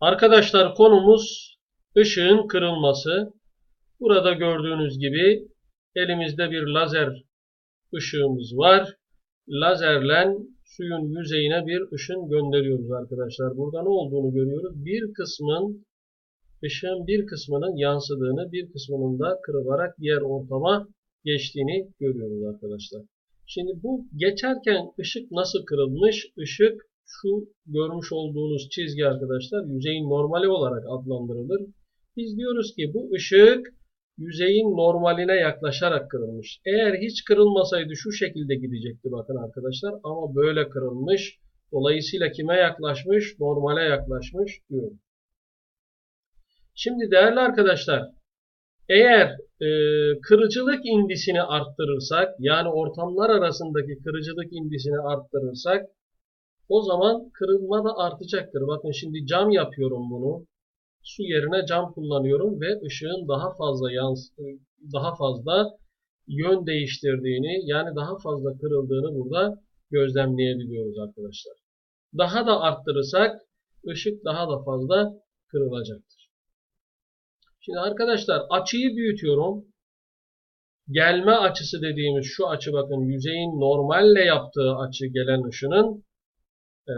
Arkadaşlar konumuz ışığın kırılması. Burada gördüğünüz gibi elimizde bir lazer ışığımız var. Lazerle suyun yüzeyine bir ışın gönderiyoruz arkadaşlar. Burada ne olduğunu görüyoruz. Bir kısmın ışığın bir kısmının yansıdığını, bir kısmının da kırılarak diğer ortama geçtiğini görüyoruz arkadaşlar. Şimdi bu geçerken ışık nasıl kırılmış? Işık şu görmüş olduğunuz çizgi arkadaşlar yüzeyin normali olarak adlandırılır. Biz diyoruz ki bu ışık yüzeyin normaline yaklaşarak kırılmış. Eğer hiç kırılmasaydı şu şekilde gidecekti bakın arkadaşlar ama böyle kırılmış. Dolayısıyla kime yaklaşmış? Normale yaklaşmış diyorum. Şimdi değerli arkadaşlar eğer e, kırıcılık indisini arttırırsak yani ortamlar arasındaki kırıcılık indisini arttırırsak o zaman kırılma da artacaktır. Bakın şimdi cam yapıyorum bunu. Su yerine cam kullanıyorum ve ışığın daha fazla yans daha fazla yön değiştirdiğini yani daha fazla kırıldığını burada gözlemleyebiliyoruz arkadaşlar. Daha da arttırırsak ışık daha da fazla kırılacaktır. Şimdi arkadaşlar açıyı büyütüyorum. Gelme açısı dediğimiz şu açı bakın yüzeyin normalle yaptığı açı gelen ışının e,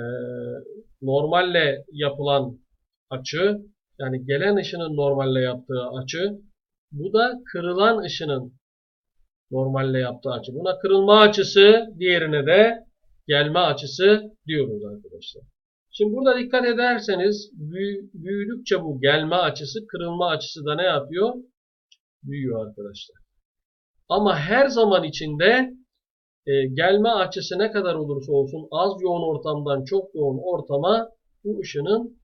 normalle yapılan açı yani gelen ışının normalle yaptığı açı bu da kırılan ışının normalle yaptığı açı. Buna kırılma açısı diğerine de gelme açısı diyoruz arkadaşlar. Şimdi burada dikkat ederseniz büyüdükçe bu gelme açısı kırılma açısı da ne yapıyor? Büyüyor arkadaşlar. Ama her zaman içinde e, gelme açısı ne kadar olursa olsun az yoğun ortamdan çok yoğun ortama bu ışının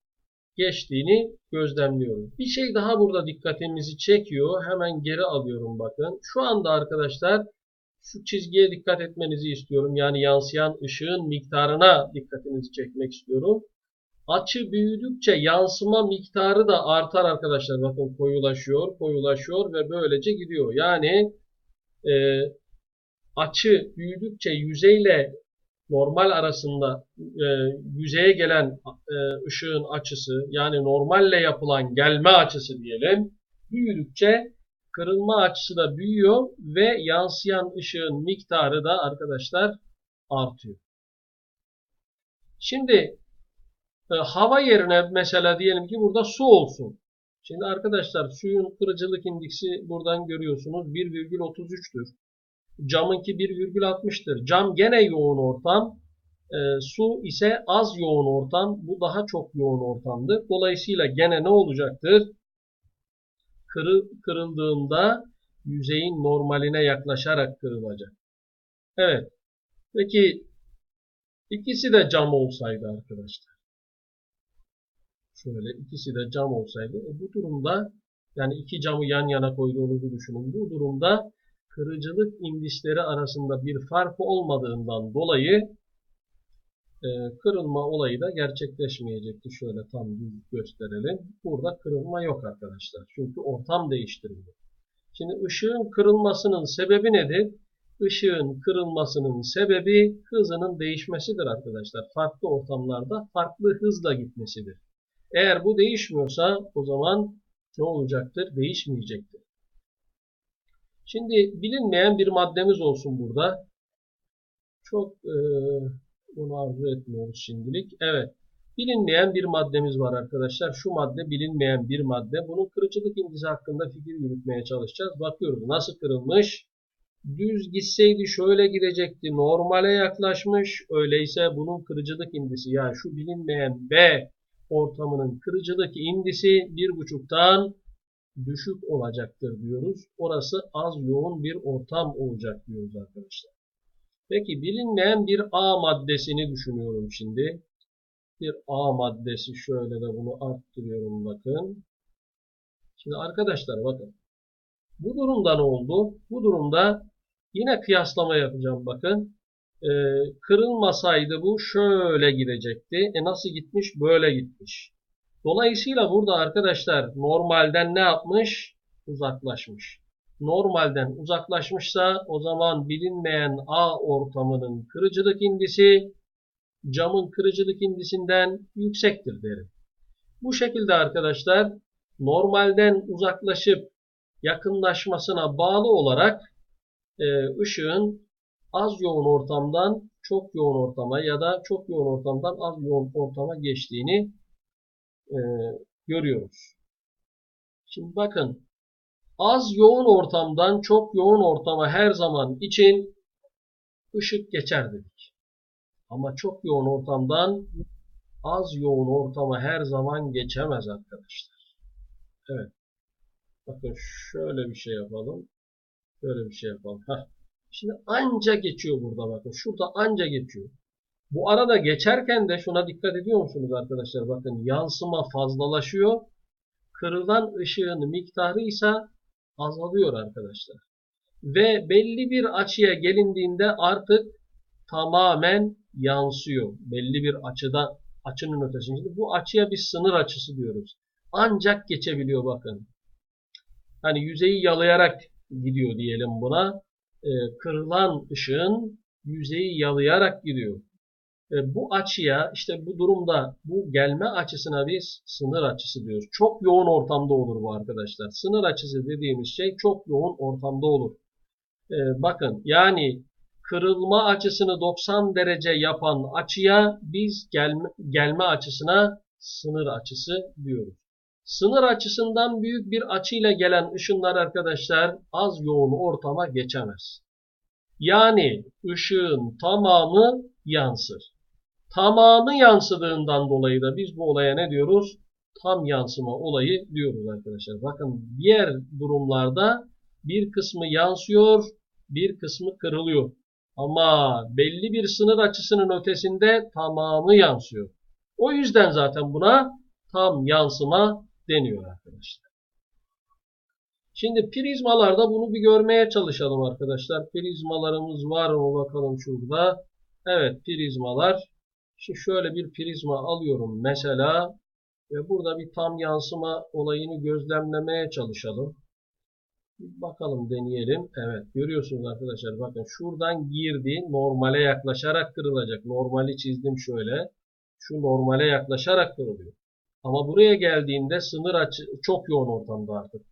geçtiğini gözlemliyoruz. Bir şey daha burada dikkatimizi çekiyor. Hemen geri alıyorum bakın. Şu anda arkadaşlar şu çizgiye dikkat etmenizi istiyorum. Yani yansıyan ışığın miktarına dikkatinizi çekmek istiyorum. Açı büyüdükçe yansıma miktarı da artar arkadaşlar. Bakın koyulaşıyor, koyulaşıyor ve böylece gidiyor. Yani e, açı büyüdükçe yüzeyle normal arasında e, yüzeye gelen e, ışığın açısı yani normalle yapılan gelme açısı diyelim büyüdükçe kırılma açısı da büyüyor ve yansıyan ışığın miktarı da arkadaşlar artıyor. Şimdi e, hava yerine mesela diyelim ki burada su olsun. Şimdi arkadaşlar suyun kırıcılık indeksi buradan görüyorsunuz 1,33'tür. Camınki 1,60'tır. Cam gene yoğun ortam. E, su ise az yoğun ortam. Bu daha çok yoğun ortamdır. Dolayısıyla gene ne olacaktır? Kırı, kırıldığında yüzeyin normaline yaklaşarak kırılacak. Evet. Peki ikisi de cam olsaydı arkadaşlar. Şöyle ikisi de cam olsaydı. E, bu durumda yani iki camı yan yana koyduğunuzu düşünün. Bu durumda kırıcılık indisleri arasında bir fark olmadığından dolayı e, kırılma olayı da gerçekleşmeyecekti. Şöyle tam düz gösterelim. Burada kırılma yok arkadaşlar. Çünkü ortam değiştirildi. Şimdi ışığın kırılmasının sebebi nedir? Işığın kırılmasının sebebi hızının değişmesidir arkadaşlar. Farklı ortamlarda farklı hızla gitmesidir. Eğer bu değişmiyorsa o zaman ne olacaktır? Değişmeyecektir. Şimdi bilinmeyen bir maddemiz olsun burada. Çok e, bunu arzu etmiyoruz şimdilik. Evet. Bilinmeyen bir maddemiz var arkadaşlar. Şu madde bilinmeyen bir madde. Bunun kırıcılık indisi hakkında fikir yürütmeye çalışacağız. Bakıyoruz nasıl kırılmış. Düz gitseydi şöyle gidecekti. Normale yaklaşmış. Öyleyse bunun kırıcılık indisi yani şu bilinmeyen B ortamının kırıcılık indisi 1.5'tan düşük olacaktır diyoruz. Orası az yoğun bir ortam olacak diyoruz arkadaşlar. Peki bilinmeyen bir A maddesini düşünüyorum şimdi. Bir A maddesi şöyle de bunu arttırıyorum bakın. Şimdi arkadaşlar bakın. Bu durumda ne oldu? Bu durumda yine kıyaslama yapacağım bakın. Ee, kırılmasaydı bu şöyle gidecekti. E nasıl gitmiş? Böyle gitmiş. Dolayısıyla burada arkadaşlar normalden ne yapmış? Uzaklaşmış. Normalden uzaklaşmışsa o zaman bilinmeyen A ortamının kırıcılık indisi camın kırıcılık indisinden yüksektir derim. Bu şekilde arkadaşlar normalden uzaklaşıp yakınlaşmasına bağlı olarak e, ışığın az yoğun ortamdan çok yoğun ortama ya da çok yoğun ortamdan az yoğun ortama geçtiğini e, görüyoruz. Şimdi bakın az yoğun ortamdan çok yoğun ortama her zaman için ışık geçer dedik. Ama çok yoğun ortamdan az yoğun ortama her zaman geçemez arkadaşlar. Evet. Bakın şöyle bir şey yapalım. Şöyle bir şey yapalım. Heh. Şimdi anca geçiyor burada bakın. Şurada anca geçiyor. Bu arada geçerken de şuna dikkat ediyor musunuz arkadaşlar? Bakın yansıma fazlalaşıyor. Kırılan ışığın miktarı ise azalıyor arkadaşlar. Ve belli bir açıya gelindiğinde artık tamamen yansıyor. Belli bir açıda açının ötesinde. Bu açıya bir sınır açısı diyoruz. Ancak geçebiliyor bakın. Hani yüzeyi yalayarak gidiyor diyelim buna. E, kırılan ışığın yüzeyi yalayarak gidiyor. E, bu açıya işte bu durumda bu gelme açısına biz sınır açısı diyoruz. Çok yoğun ortamda olur bu arkadaşlar. Sınır açısı dediğimiz şey çok yoğun ortamda olur. E, bakın yani kırılma açısını 90 derece yapan açıya biz gelme, gelme açısına sınır açısı diyoruz. Sınır açısından büyük bir açıyla gelen ışınlar arkadaşlar az yoğun ortama geçemez. Yani ışığın tamamı yansır. Tamamı yansıdığından dolayı da biz bu olaya ne diyoruz? Tam yansıma olayı diyoruz arkadaşlar. Bakın diğer durumlarda bir kısmı yansıyor, bir kısmı kırılıyor. Ama belli bir sınır açısının ötesinde tamamı yansıyor. O yüzden zaten buna tam yansıma deniyor arkadaşlar. Şimdi prizmalarda bunu bir görmeye çalışalım arkadaşlar. Prizmalarımız var mı bakalım şurada. Evet prizmalar. Şimdi şöyle bir prizma alıyorum mesela. Ve burada bir tam yansıma olayını gözlemlemeye çalışalım. Bakalım deneyelim. Evet görüyorsunuz arkadaşlar bakın şuradan girdi normale yaklaşarak kırılacak. Normali çizdim şöyle. Şu normale yaklaşarak kırılıyor. Ama buraya geldiğinde sınır açı çok yoğun ortamda artık.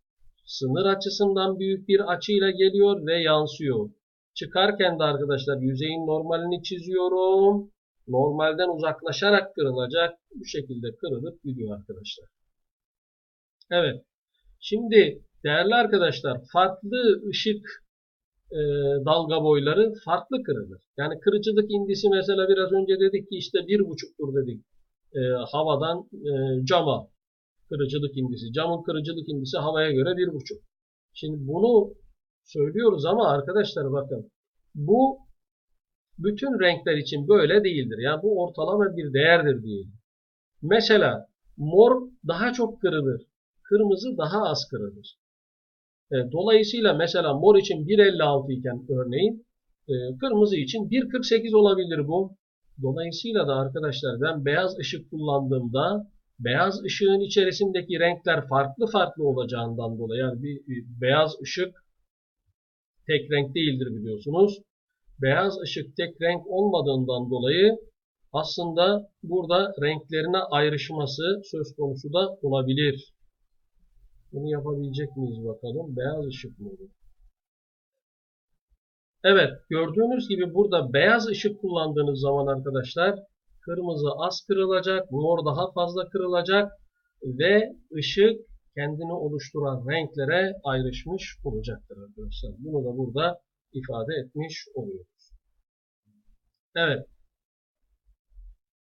Sınır açısından büyük bir açıyla geliyor ve yansıyor. Çıkarken de arkadaşlar yüzeyin normalini çiziyorum. Normalden uzaklaşarak kırılacak. Bu şekilde kırılıp gidiyor arkadaşlar. Evet. Şimdi değerli arkadaşlar farklı ışık e, dalga boyları farklı kırılır. Yani kırıcılık indisi mesela biraz önce dedik ki işte bir buçuktur dedik e, havadan e, cama kırıcılık indisi. Camın kırıcılık indisi havaya göre bir buçuk. Şimdi bunu söylüyoruz ama arkadaşlar bakın bu bütün renkler için böyle değildir. Yani bu ortalama bir değerdir diyelim. Mesela mor daha çok kırılır. Kırmızı daha az kırılır. E, dolayısıyla mesela mor için 1.56 iken örneğin e, kırmızı için 1.48 olabilir bu. Dolayısıyla da arkadaşlar ben beyaz ışık kullandığımda beyaz ışığın içerisindeki renkler farklı farklı olacağından dolayı yani bir, bir beyaz ışık tek renk değildir biliyorsunuz. Beyaz ışık tek renk olmadığından dolayı aslında burada renklerine ayrışması söz konusu da olabilir. Bunu yapabilecek miyiz bakalım. Beyaz ışık mı olur? Evet gördüğünüz gibi burada beyaz ışık kullandığınız zaman arkadaşlar kırmızı az kırılacak, mor daha fazla kırılacak ve ışık kendini oluşturan renklere ayrışmış olacaktır arkadaşlar. Bunu da burada ifade etmiş oluyoruz. Evet.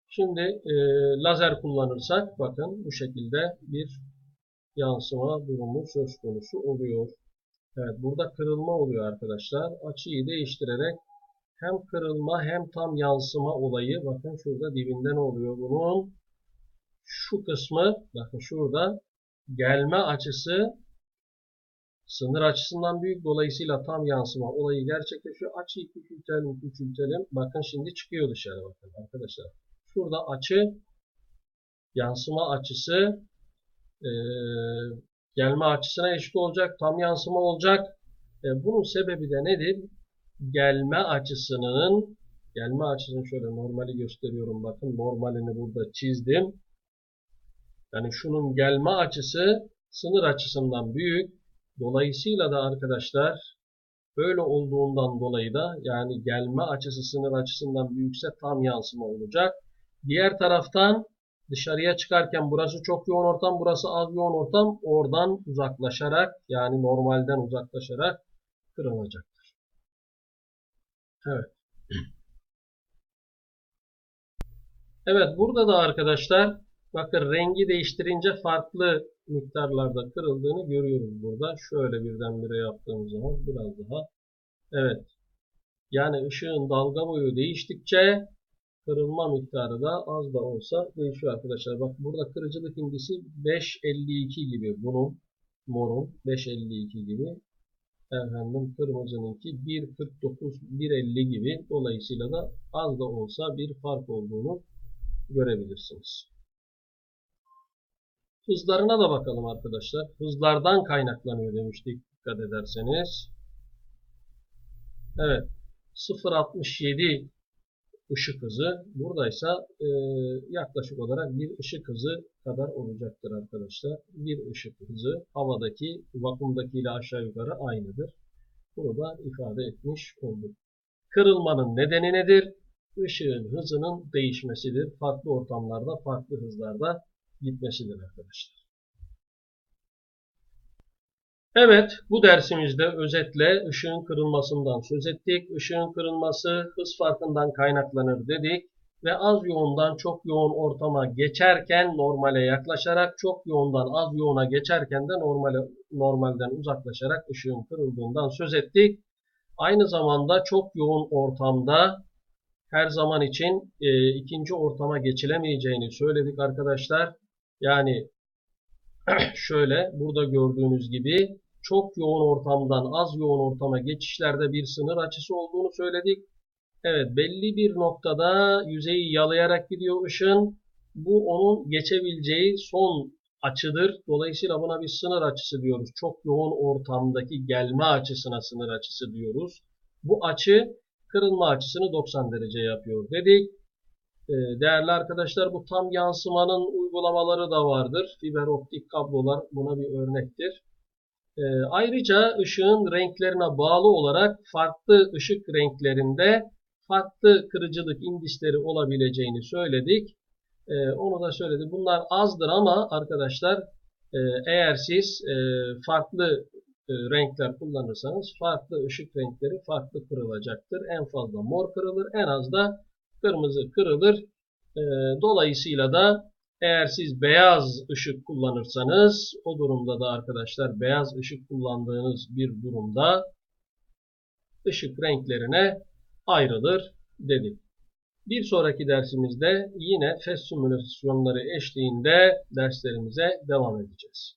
Şimdi e, lazer kullanırsak bakın bu şekilde bir yansıma durumu söz konusu oluyor. Evet burada kırılma oluyor arkadaşlar. Açıyı değiştirerek hem kırılma hem tam yansıma olayı bakın şurada dibinde ne oluyor bunun? Şu kısmı bakın şurada gelme açısı sınır açısından büyük dolayısıyla tam yansıma olayı gerçekleşiyor. Açıyı küçültelim küçültelim. Bakın şimdi çıkıyor dışarı bakın arkadaşlar. Şurada açı yansıma açısı ee, gelme açısına eşit olacak, tam yansıma olacak. E, bunun sebebi de nedir? Gelme açısının gelme açısını şöyle normali gösteriyorum bakın normalini burada çizdim. Yani şunun gelme açısı sınır açısından büyük. Dolayısıyla da arkadaşlar böyle olduğundan dolayı da yani gelme açısı sınır açısından büyükse tam yansıma olacak. Diğer taraftan dışarıya çıkarken burası çok yoğun ortam, burası az yoğun ortam. Oradan uzaklaşarak yani normalden uzaklaşarak kırılacaktır. Evet. Evet burada da arkadaşlar bakın rengi değiştirince farklı miktarlarda kırıldığını görüyoruz burada. Şöyle birdenbire yaptığımız zaman biraz daha. Evet. Yani ışığın dalga boyu değiştikçe kırılma miktarı da az da olsa değişiyor arkadaşlar. Bak burada kırıcılık indisi 5.52 gibi bunun morun 5.52 gibi efendim kırmızınınki 1.49 1.50 gibi dolayısıyla da az da olsa bir fark olduğunu görebilirsiniz. Hızlarına da bakalım arkadaşlar. Hızlardan kaynaklanıyor demiştik dikkat ederseniz. Evet 0.67 ışık hızı. Buradaysa e, yaklaşık olarak bir ışık hızı kadar olacaktır arkadaşlar. Bir ışık hızı havadaki vakumdaki ile aşağı yukarı aynıdır. Bunu da ifade etmiş olduk. Kırılmanın nedeni nedir? Işığın hızının değişmesidir. Farklı ortamlarda, farklı hızlarda gitmesidir arkadaşlar. Evet, bu dersimizde özetle ışığın kırılmasından söz ettik. Işığın kırılması hız farkından kaynaklanır dedik ve az yoğundan çok yoğun ortama geçerken normale yaklaşarak çok yoğundan az yoğuna geçerken de normale, normalden uzaklaşarak ışığın kırıldığından söz ettik. Aynı zamanda çok yoğun ortamda her zaman için e, ikinci ortama geçilemeyeceğini söyledik arkadaşlar. Yani şöyle burada gördüğünüz gibi çok yoğun ortamdan az yoğun ortama geçişlerde bir sınır açısı olduğunu söyledik. Evet belli bir noktada yüzeyi yalayarak gidiyor ışın. Bu onun geçebileceği son açıdır. Dolayısıyla buna bir sınır açısı diyoruz. Çok yoğun ortamdaki gelme açısına sınır açısı diyoruz. Bu açı kırılma açısını 90 derece yapıyor dedik. Değerli arkadaşlar bu tam yansımanın uygulamaları da vardır. Fiber optik kablolar buna bir örnektir. E, ayrıca ışığın renklerine bağlı olarak farklı ışık renklerinde farklı kırıcılık indisleri olabileceğini söyledik. E, onu da söyledik. Bunlar azdır ama arkadaşlar e, eğer siz e, farklı e, renkler kullanırsanız farklı ışık renkleri farklı kırılacaktır. En fazla mor kırılır, en az da kırmızı kırılır. E, dolayısıyla da eğer siz beyaz ışık kullanırsanız o durumda da arkadaşlar beyaz ışık kullandığınız bir durumda ışık renklerine ayrılır dedik. Bir sonraki dersimizde yine fes simülasyonları eşliğinde derslerimize devam edeceğiz.